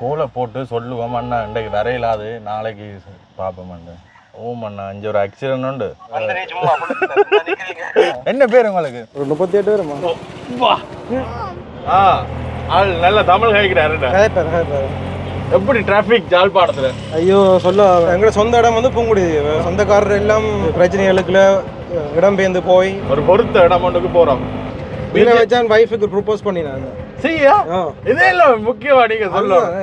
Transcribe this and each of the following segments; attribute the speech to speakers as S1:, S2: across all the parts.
S1: கோலை போட்டு சொல்லுவோம் அண்ணா இன்றைக்கு வரையிலாது. நாளைக்கு பார்ப்போம் அண்ணா ஓம் அண்ணா அஞ்சு ஒரு ஆக்சிடென்ட் உண்டு. என்ன பேர் உங்களுக்கு?
S2: ஒரு முப்பத்தி எட்டு வருமா
S1: ஆ ஆள் நல்ல தமிழ்
S2: கதைப்பார்
S1: எப்படி டிராஃபிக் ஜாழ்ப்பாணத்துல?
S2: ஐயோ சொல்ல எங்களோட சொந்த இடம் வந்து பூங்குடி. சொந்தக்காரர் எல்லாம் பிரச்சனைகளுக்குள்ள இடம்பெயர்ந்து போய்
S1: ஒரு பொருத்த இடம் ஒன்றுக்கு போறோம்.
S2: வீர வச்சான் வைஃபுக்கு ப்ரொபோஸ் பண்ணினாங்க.
S1: சரியா. இதே இல்ல முக்கியமா நீங்க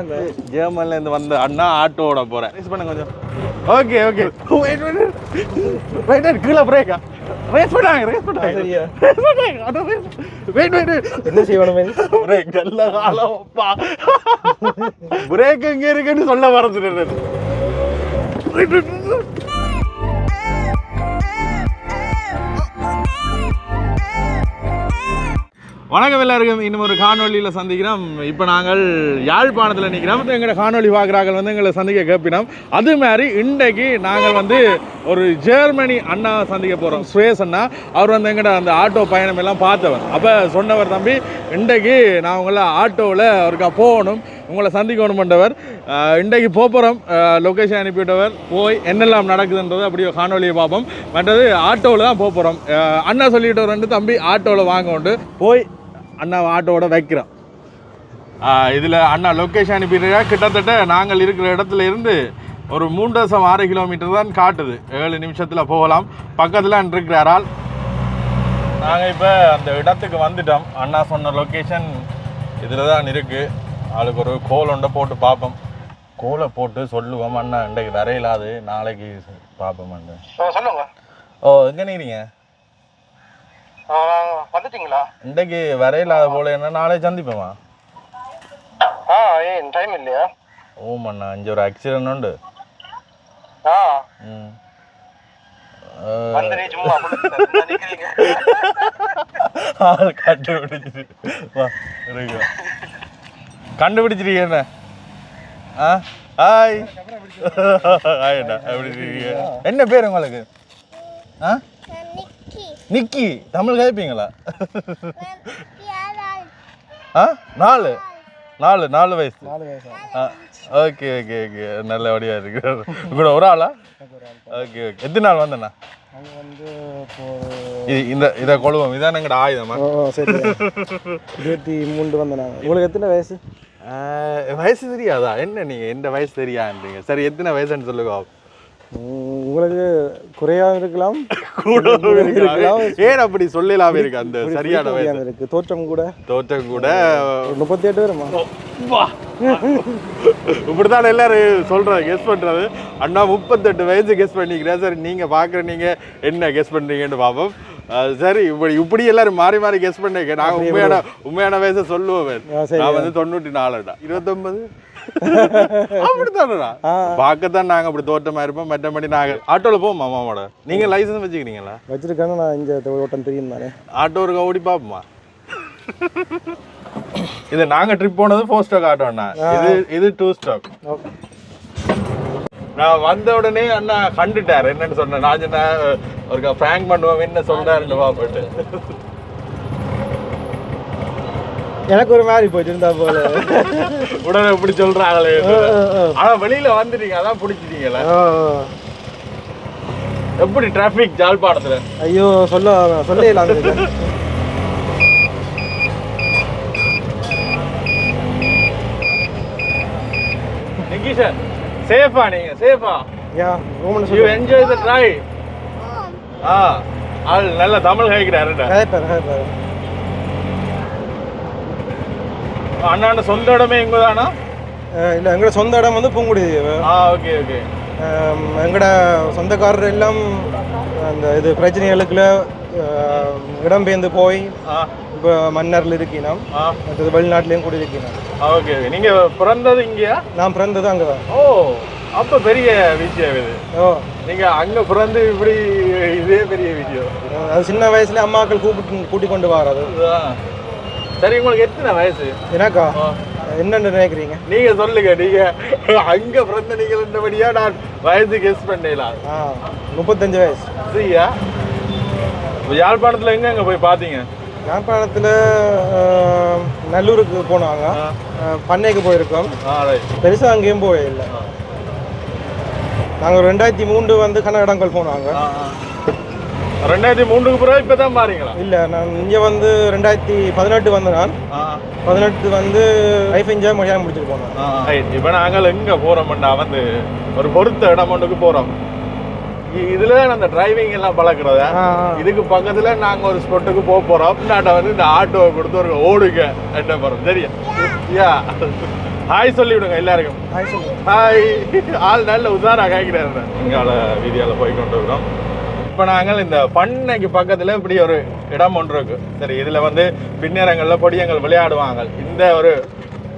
S2: இந்த
S1: ஜெர்மன்ல இருந்து வந்த அண்ணா ஆட்டோட போறேன் ரேஸ் பண்ணுங்க கொஞ்சம். Okay okay wait wait wait கீழே பிரேக்கா ரேஸ் பண்ணாங்க ரேஸ் பண்ணாங்க.
S2: சரியா.
S1: ரேஸ் பண்ணாங்க அட ரேஸ் வெயிட் வெயிட்
S2: என்ன செய்யணும்?
S1: பிரேக் நல்ல காலம்ப்பா பிரேக் எங்க இருக்குன்னு சொல்ல மறந்துட்டேன் வணக்கம் எல்லாருக்கும். இன்னும் ஒரு காணொலியில் சந்திக்கிறோம். இப்போ நாங்கள் யாழ்ப்பாணத்தில் நிற்கிறோம் எங்களோட காணொலி பார்க்குறாங்க வந்து எங்களை சந்திக்க கேட்பினோம் அது மாதிரி இன்றைக்கு நாங்கள் வந்து ஒரு ஜெர்மனி அண்ணா சந்திக்க போகிறோம் சுரேஷ் அண்ணா. அவர் வந்து எங்கட அந்த ஆட்டோ பயணம் எல்லாம் பார்த்தவர். அப்போ சொன்னவர் தம்பி இன்றைக்கு நான் உங்களை ஆட்டோவில் அவருக்கா போகணும். உங்களை சந்திக்கணுமென்றவர். அஹ், இன்றைக்கு போகிறோம் லொக்கேஷன் அனுப்பிவிட்டவர். போய் என்னெல்லாம் நடக்குதுன்றது அப்படியே காணொலியை பார்ப்போம். மற்றது ஆட்டோவில் தான் போகிறோம் அண்ணா சொல்லிட்டு ரெண்டு தம்பி ஆட்டோவில் வாங்க உண்டு. போய் அண்ணா ஆட்டோவோட வைக்கிறோம். இதில் அண்ணா லொக்கேஷன் அனுப்பிடுறா கிட்டத்தட்ட நாங்கள் இருக்கிற இடத்துல இருந்து ஒரு மூன்று தசம் ஆறு கிலோமீட்டர் தான் காட்டுது. ஏழு நிமிஷத்தில் போகலாம். பக்கத்தில் இருக்கிறாரால். நாங்கள் இப்போ அந்த இடத்துக்கு வந்துட்டோம். அண்ணா சொன்ன லொக்கேஷன் இதில் தான் இருக்குது ஆளுக்கு ஒரு கோல் ஒன்றை போட்டு பார்ப்போம். கோலை போட்டு சொல்லுவோம் அண்ணா. இன்றைக்கு வரையிலாது. நாளைக்கு பார்ப்போம் அண்ணா.
S2: சொல்லுங்க.
S1: ஓ எங்கே நீங்க
S2: வந்துட்டீங்களா?
S1: இன்றைக்கு வரையிலாத போல என்ன நாளை சந்திப்போமா?
S2: ஆ ஏன் டைம் இல்லையா?
S1: ஓம் அண்ணா இங்கே ஒரு ஆக்சிடென்ட் உண்டு.
S2: ஆ.
S1: ம். கண்டுபிடிச்சிருக்கீங்க என்ன? ஆ ஹாய் எப்படி இருக்கீங்க? என்ன பேர் உங்களுக்கு? ஆ? நிக்கி தமிழ் கேட்பீங்களா ஆ நாலு. நாலு நாலு வயசு.
S2: நாலு வயசா.
S1: ஆ ஓகே ஓகே ஓகே. நல்லபடியாக இருக்கு கூட ஒரு ஆளா? Okay okay. எத்தனை நாள் வந்தண்ணா?
S2: வந்து
S1: இது இந்த இதை கொழுவம். இதான் எங்கட ஆயுதமா
S2: சரி இருபத்தி மூன்று வந்தேன் உங்களுக்கு எத்தனை வயசு?
S1: வயசு தெரியாதா? என்ன நீங்க எந்த வயசு தெரியான்றீங்க சரி எத்தனை வயசுன்னு சொல்லுங்க
S2: உங்களுக்கு குறையாம இருக்கலாம்.
S1: கூட
S2: இருக்கலாம்.
S1: ஏன் அப்படி சொல்லலாமே இருக்கு அந்த சரியான
S2: முடியாம இருக்கு. தோற்றம் கூட.
S1: தோற்றம் கூட.
S2: முப்பத்தி எட்டு வருமா
S1: வா. இப்படித்தான் எல்லாரும் சொல்றது கெஸ் பண்றது. அண்ணா முப்பத்தெட்டு வயசு கெஸ் பண்ணிக்கிறேன். சரி நீங்க பாக்குற நீங்க என்ன கெஸ் பண்றீங்கன்னு பார்ப்போம் அஹ் சரி இப்படி இப்படி எல்லாரும் மாறி மாறி கெஸ் பண்ணிக்க. நாங்க உண்மையான உண்மையான வயசை சொல்லுவோம். நான் வந்து தொண்ணூற்றி நாலுடா. இருபத்தொன்பது? அப்படித்தானடா. பார்க்கத்தான் நாங்க அப்படி தோட்டமா இருப்போம். மற்றபடி நாங்க ஆட்டோல போவோம் மாமாவோட? நீங்க லைசன்ஸ் வச்சுக்கிறீங்களா?
S2: வச்சிருக்காங்க நான் இங்கே ஓட்டம் தெரியும் தானே.
S1: ஆட்டோ ஒரு ஓடி பார்ப்போமா? இது நாங்க ட்ரிப் போனது ஃபோர் ஸ்டாக் ஆட்டோண்ணா இது இது டூ ஸ்டாக் நான் வந்த உடனே அண்ணா கண்டுட்டார். என்னன்னு சொன்னேன். நான் சொன்னேன் ஒரு ஃப்ராங்க் பண்ணுவோம் என்ன சொல்றாருன்னு பாப்பட்டு
S2: எனக்கு ஒரு மாதிரி போயிட்டு இருந்தா போல.
S1: உடனே இப்படி சொல்றாங்களே. ஆனா வெளியில வந்துட்டீங்க. அதான் பிடிச்சிட்டீங்களா. எப்படி டிராஃபிக் ஜாழ்ப்பாணத்துல?
S2: ஐயோ சொல்ல சொல்ல
S1: நிகிஷன் சேஃபா நீங்க? சேஃபா
S2: யா ரூம்ல
S1: யூ என்ஜாய் த ட்ரை ஆ ஆள் நல்ல தமிழ் கேட்கிறாருடா
S2: கதைப்பார் கதைப்பார்.
S1: அண்ணாண்ட சொந்த இடமே இங்க தானா
S2: இல்லை எங்களோட சொந்த இடம் வந்து பூங்குடி.
S1: ஆ ஓகே ஓகே.
S2: எங்களோட சொந்தக்காரர் எல்லாம் அந்த இது பிரச்சனைகளுக்குள்ள ஆம், இடம்பெயர்ந்து போய் இப்போ மன்னரில் இருக்கினோம்.
S1: ஆ.
S2: மற்றது வெளிநாட்டிலையும் கூட இருக்கினோம்.
S1: Okay okay. நீங்க பிறந்தது இங்கயா?
S2: நான் பிறந்தது அங்கே தான்
S1: ஓ அப்ப பெரிய விஷயம் இது.
S2: ஓ.
S1: நீங்க அங்க பிறந்து இப்படி இதே பெரிய விஷயம்.
S2: அது சின்ன வயசுல அம்மாக்கள் கூப்பிட்டு கூட்டி கொண்டு வர்றது.
S1: சரி உங்களுக்கு எத்தனை வயசு?
S2: எனக்கா?
S1: ஆ.
S2: என்னென்னு நினைக்கிறீங்க?
S1: நீங்க சொல்லுங்க நீங்க. அங்க பிறந்த நீங்க இருந்தபடியா நான் வயசு கெஸ் பண்ணலாம்
S2: முப்பத்தஞ்சு வயசு.
S1: சரியா? யாழ்ப்பாணத்துல எங்க எங்க போய் பாத்தீங்க?
S2: யாழ்ப்பாணத்தில் நல்லூருக்கு போனாங்க. பண்ணைக்கு போயிருக்கோம். பெருசாக அங்கேயும் போயில்லை நாங்கள் ரெண்டாயிரத்தி மூன்று வந்து கன்னடங்கள் போனாங்க.
S1: ரெண்டாயிரத்தி மூணுக்கு பிறகு இப்போ தான் பாருங்களா
S2: இல்லை நான் இங்கே வந்து ரெண்டாயிரத்தி பதினெட்டு வந்து நான் பதினெட்டு வந்து லைஃப் என்ஜாய் மொழியாக முடிச்சுட்டு போனேன்.
S1: இப்போ நாங்கள் எங்கே போகிறோம்டா வந்து ஒரு பொறுத்த இடம் ஒன்றுக்கு போகிறோம் இதுல தான் அந்த டிரைவிங் எல்லாம் பழக்கிறத. இதுக்கு பக்கத்துல நாங்க ஒரு ஸ்பாட்டுக்கு போக போறோம். நாட்டை வந்து இந்த ஆட்டோவை கொடுத்து ஒரு ஓடுங்க. என்ன போறோம் சரியா யா. ஹாய் சொல்லி விடுங்க எல்லாருக்கும்
S2: ஹாய்
S1: ஹாய் ஆள் நல்ல உதாரா கேட்கிறாரு இங்கால வீதியால போய் கொண்டு இருக்கிறோம் இப்போ நாங்கள் இந்த பண்ணைக்கு பக்கத்தில் இப்படி ஒரு இடம் ஒன்று இருக்கு. சரி இதில் வந்து பின்னரங்கள்ல பொடியங்கள் விளையாடுவாங்க. இந்த ஒரு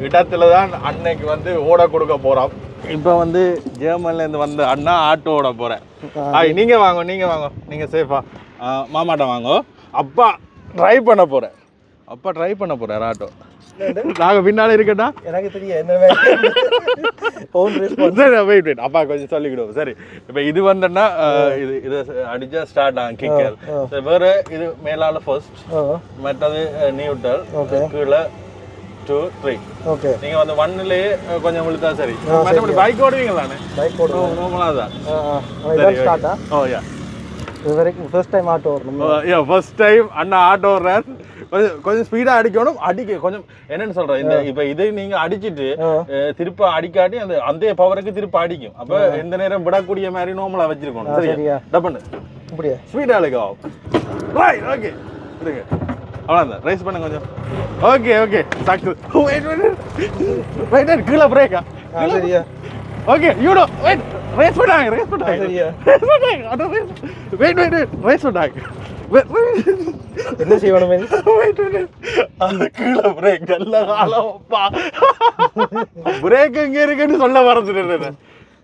S1: இடத்துல தான் அன்னைக்கு வந்து ஓட கொடுக்க போகிறோம் இப்போ வந்து ஜெர்மன்லேருந்து வந்த அண்ணா ஆட்டோ ஓட போகிறேன் ஆ நீங்கள் வாங்க நீங்கள் வாங்க. நீங்கள் சேஃபா மாமாட்ட வாங்க. அப்பா ட்ரைவ் பண்ண போகிறேன் அப்பா ட்ரை பண்ண போகிறேன் ஆட்டோ. நாங்க பின்னால இருக்கட்டா
S2: எனக்கு தெரியும் என்ன
S1: வெயிட் வெயிட் அப்பா கொஞ்சம் சொல்லிக்கிடுவோம். சரி இப்போ இது வந்தோன்னா இது இது அடிச்சா ஸ்டார்ட் ஆகும் கிக்கர். வேற இது மேலால ஃபர்ஸ்ட் மற்றது
S2: Okay.
S1: கீழே டூ த்ரீ
S2: ஓகே.
S1: நீங்க வந்து ஒன்னுலயே கொஞ்சம் விழுத்தா சரி. மற்றபடி பைக் ஓடுவீங்களா
S2: பைக் போடுவோம்
S1: நார்மலாக தான்.
S2: இதான் ஸ்டார்ட்டா
S1: ஓ யா
S2: இது வரைக்கும் ஃபர்ஸ்ட் டைம் ஆட்டோ வரணும்
S1: ஃபர்ஸ்ட் டைம் அண்ணா ஆட்டோ கொஞ்சம் கொஞ்சம் ஸ்பீடாக அடிக்கணும். அடிக்க கொஞ்சம் என்னன்னு இந்த இப்போ இதை நீங்க அடிச்சிட்டு திருப்ப அடிக்காட்டி அந்த அந்த பவருக்கு திருப்ப அடிக்கும். அப்ப எந்த நேரம் விடக்கூடிய மாதிரி நார்மலா வச்சிருக்கணும்.
S2: சரியா.
S1: டப்பண்ணு
S2: இப்படியா
S1: ஸ்பீடா இருக்கு ரைட் ஓகே இருங்க. அவ்வளோதான் ரைஸ் பண்ணுங்க கொஞ்சம். ஓகே ஓகே சாக்கு. வெயிட் வெயிட் வெயிட் கீழே பிரேக்கா
S2: சரியா.
S1: ஓகே யூடோ வெயிட் ரேஸ் பண்ணாங்க ரேஸ் பண்ணாங்க
S2: சரியா.
S1: ரேஸ் பண்ணாங்க அட வெயிட் வெயிட் வெயிட் ரேஸ் பண்ணாங்க
S2: என்ன
S1: வெயிட் அந்த கீழே பிரேக் நல்ல காலம்ப்பா பிரேக் எங்க இருக்குன்னு சொல்ல மறந்துட்டேன்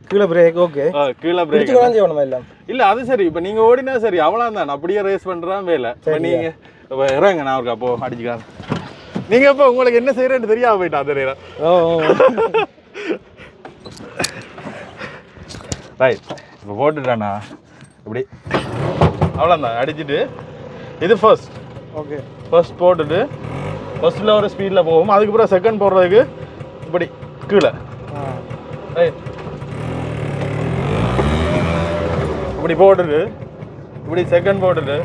S2: கீழே பிரேக் ஓகே
S1: ஆ, கீழே பிரேக்
S2: செய்யணும் எல்லாம்?
S1: இல்ல அது சரி. இப்ப நீங்க ஓடினா சரி. அவ்வளவுதான் அப்படியே ரேஸ் பண்றான் வேலை. நீங்க இறங்க நான் அவருக்கு அப்போ அடிச்சுக்கலாம் நீங்க இப்ப உங்களுக்கு என்ன செய்யறேன்னு தெரியாம போயிட்டா அந்த நேரம்
S2: ஓ
S1: ரைட் இப்போ போட்டுட்டானா? இப்படி. அவ்வளோதான் அடிச்சுட்டு. இது ஃபர்ஸ்ட்
S2: ஓகே
S1: ஃபர்ஸ்ட் போட்டுட்டு ஃபர்ஸ்ட்டில் ஒரு ஸ்பீடில் போகும் அதுக்கப்புறம் செகண்ட் போடுறதுக்கு இப்படி கீழே. ரைட் இப்படி போட்டுட்டு இப்படி செகண்ட் போட்டுட்டு.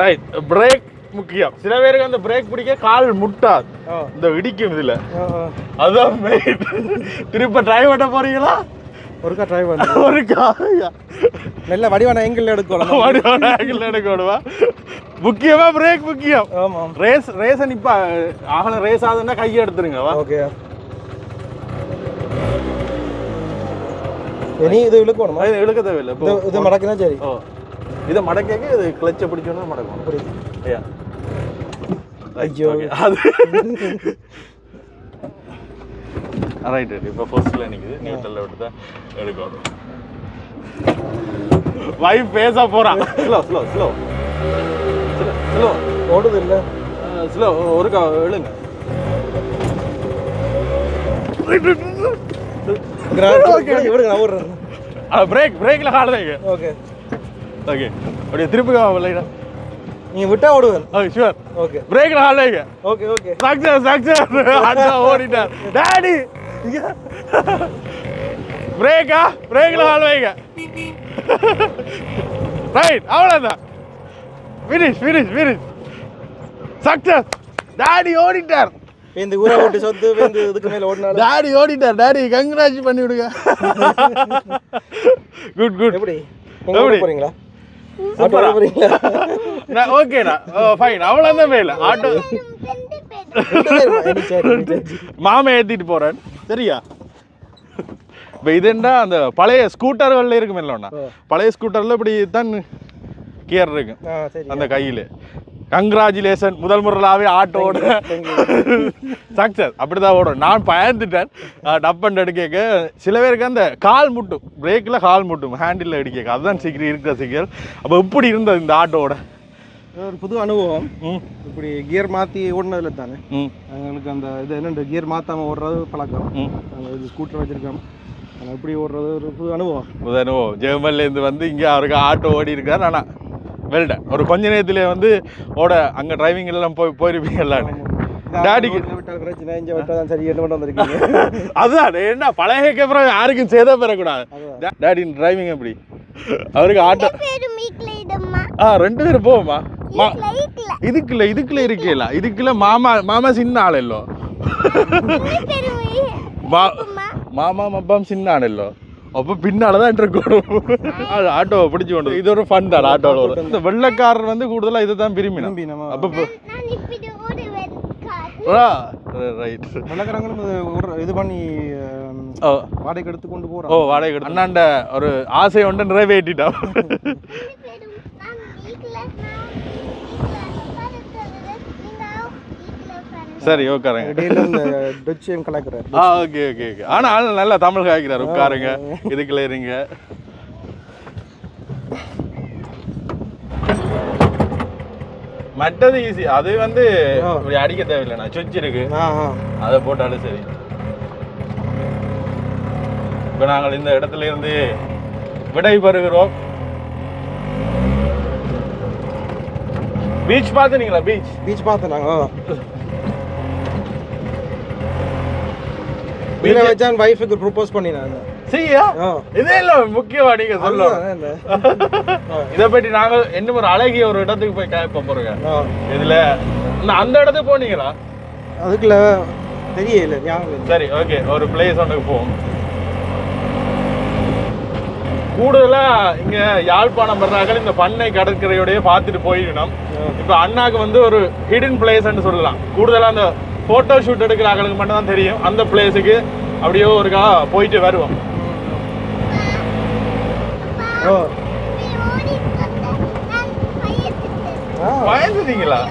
S1: ரைட் பிரேக் முக்கியம். சில பேருக்கு அந்த பிரேக் பிடிக்க கால் முட்டாது. இந்த இடிக்கும் இதுல. main. திருப்ப டிரைவ் பண்ண போறீங்களா?
S2: ஒருக்கா ட்ரை பண்ணு.
S1: ஒரு காயா
S2: நல்ல வடிவான எங்கிள் எடுக்கணும்
S1: வடிவான ஆங்கிள் எடுக்க விடுவா முக்கியமா பிரேக் முக்கியம்.
S2: ஆமாம்
S1: ரேஸ் ரேஸை நிப்பா. ஆகல ரேஸ் ஆகுதுன்னா கையை எடுத்துருங்க வா.
S2: ஓகே இனி இது இழுக்கணுமா?
S1: இது இழுக்க தேவையில்லை.
S2: இது மடக்கினா சரி.
S1: இதை மடக்க இது கிளச்சை பிடிச்சோன்னா மடக்கணும்.
S2: அப்படி
S1: ஐயா.
S2: ஐயோ.
S1: அது ரைட் இப்போ ஃபர்ஸ்ட்ல நிக்குது நியூட்ரல்ல விட்டு தான் எடுக்கணும் வைஃப் பேச போறான் ஸ்லோ ஸ்லோ ஸ்லோ ஸ்லோ
S2: ஓடுது இல்லை
S1: ஸ்லோ ஒரு கா எழுங்க பிரேக் பிரேக்ல கால் வைங்க
S2: ஓகே
S1: ஓகே அப்படியே திருப்பி லைட்டா
S2: நீங்க விட்டா ஓடுவேன்.
S1: Okay sure
S2: okay.
S1: பிரேக்ல கால் வைங்க
S2: ஓகே ஓகே.
S1: சக்சஸ் சக்சஸ் அண்ணா ஓடிட்டார். டாடி பிரேக்கா பிரேக்ல கால் வைங்க ரைட் அவ்வளோதான் finish finish finish success daddy ஓடிட்டார்.
S2: இந்த ஊரை விட்டு சொத்து இந்த இதுக்கு மேல ஓடினாலும்.
S1: டாடி ஓடிட்டார். டாடி கங்க்ராட்சி பண்ணி விடுங்க. குட் குட்
S2: எப்படி? போறீங்களா?
S1: ஓகேடா ஃபைன் அவ்வளோதான் ஆட்டோ. மாமை ஏத்திட்டு போறேன். சரியா? இப்போ இதுண்டா அந்த பழைய ஸ்கூட்டர்கள்ல இருக்கும் இல்லைண்ணா. பழைய ஸ்கூட்டர்ல இப்படி தான் கியர் இருக்கும் அந்த கையில. கங்க்ராச்சுலேஷன் முதல் முறையாவே ஆட்டோட சக்சஸ் அப்படிதான் ஓடும். நான் பயந்துட்டேன். டப்பன் அடிக்க சில பேருக்கு அந்த கால் முட்டும் பிரேக்கில் கால் முட்டும் ஹேண்டில் அடிக்க அதுதான் சீக்கிரம் இருக்கிற சீக்கிரம். அப்போ இப்படி இருந்தது இந்த ஆட்டோட
S2: ஒரு புது அனுபவம். இப்படி கியர் மாற்றி ஓடினதுல தானே. எங்களுக்கு அந்த இது என்னண்டு கியர் மாற்றாமல் ஓடுறது பழக்கம். இது ஸ்கூட்டர் வச்சுருக்கோம். இப்படி ஓடுறது ஒரு புது அனுபவம்.
S1: உதனுவோ ஜெர்மன்லேருந்து வந்து இங்கே அவருக்கு ஆட்டோ ஓடி இருக்கார் ஆனால் வெல்டன் ஒரு கொஞ்ச நேரத்திலே வந்து ஓட அங்க டிரைவிங் எல்லாம் போய்
S2: போயிருப்பீங்க எல்லாரும்
S1: அதுதான் என்ன பழைய கேமரா யாருக்கும் சேதா பெறக்கூடாது. டாடின் டிரைவிங் எப்படி? அவருக்கு ஆட்டோ ஆ ரெண்டு பேரும் போவோமா இதுக்குள்ள இதுக்குள்ள இருக்கல இதுக்குள்ள மாமா மாமா சின்ன
S3: ஆள்
S1: இல்லோ. மாமா மப்பாம் சின்ன ஆள் அப்போ பின்னாலதான் இருக்கணும் ஆட்டோ பிடிச்சு கொண்டு இது ஒரு ஃபன் தான் ஆட்டோவில் இந்த வெள்ளைக்காரர் வந்து கூடுதலா இதை தான் விரும்பினோம் அப்போ ரைட்
S2: வெள்ளக்காரங்களும் இது பண்ணி
S1: ஓ.
S2: வாடகைக்கு எடுத்து கொண்டு
S1: ஓ
S2: போகிறோம்
S1: வாடகை எடுத்து. அண்ணாண்ட ஒரு ஆசை ஒன்று நிறைவேற்றிட்டான்
S3: பேரு நான் வீட்ல நான் வீட்ல உட்கார்ந்து
S1: சரி உட்காருங்க.
S2: டொச்சியம் கலக்கிறார்
S1: ஆ ஓகே ஓகே ஓகே ஆனால் நல்லா தமிழ் காய்க்கிறார் உட்காருங்க. இதுக்குள்ள இருங்க. மற்றது ஈஸி அது வந்து. இப்படி அடிக்க தேவையில்லைண்ணா சுவிட்ச் இருக்கு. அதை போட்டாலும் சரி. இப்போ நாங்கள் இந்த இடத்துல இருந்து விடை பெறுகிறோம் பீச் பார்த்துனீங்களா? பீச்
S2: பீச் பார்த்தோம் நாங்கள் இதில் வச்சான் ஒய்ஃபுக்கு ப்ரொப்போஸ் பண்ணினாங்க.
S1: சரியா? இதே இல்ல முக்கியமா நீங்க சொல்லணும்.
S2: என்ன?
S1: இதை பற்றி நாங்கள் இன்னும் ஒரு அழகிய ஒரு இடத்துக்கு போய் கேட்ப போறோங்க
S2: ஆ.
S1: இதுல அந்த இடத்துக்கு போனீங்களா?
S2: அதுக்குள்ள தெரியல ஞாபகம்.
S1: சரி ஓகே ஒரு பிளேஸ் ஒன்றுக்கு போவோம். கூடுதலா இங்க யாழ்ப்பாணம் வர்றாங்க இந்த பண்ணை கடற்கரையோடய பார்த்துட்டு போயிடணும். இப்போ அண்ணாக்கு வந்து ஒரு ஹிடன் பிளேஸ்ன்னு சொல்லலாம். கூடுதலா அந்த போட்டோ ஷூட் எடுக்கிற ஆளுக்கு மட்டும் தான் தெரியும். அந்த பிளேஸுக்கு அப்படியே ஒருக்கா போயிட்டு வருவோம்.
S2: ஓ.
S1: பயந்துட்டீங்களா?